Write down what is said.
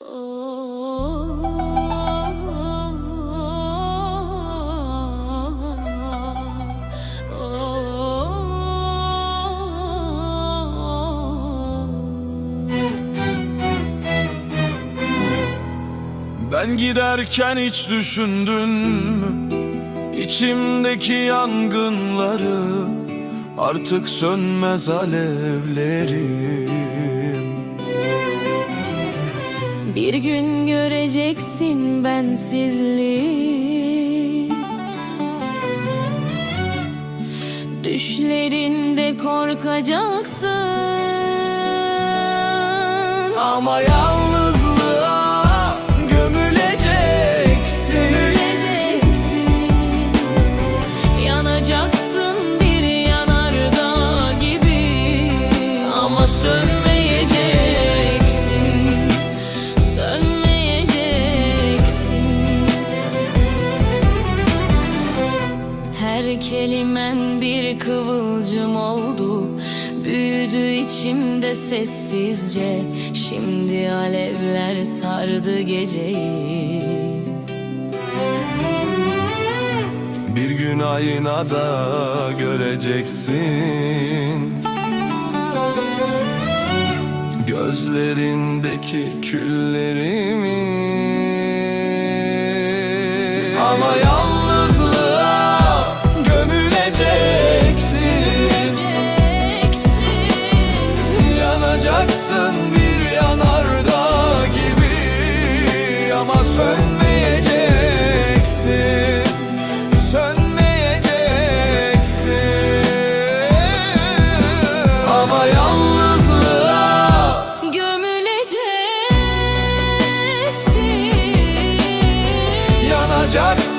Ben giderken hiç düşündün mü? İçimdeki yangınları Artık sönmez alevlerim Bir gün göreceksin bensizliği. Düşlerinde korkacaksın. Ama yalnızlığa bir kıvılcım oldu. Büyüdü içimde sessizce. Şimdi alevler sardı geceyi. Bir gün aynada göreceksin. Gözlerindeki küllerimi. Ama olacak.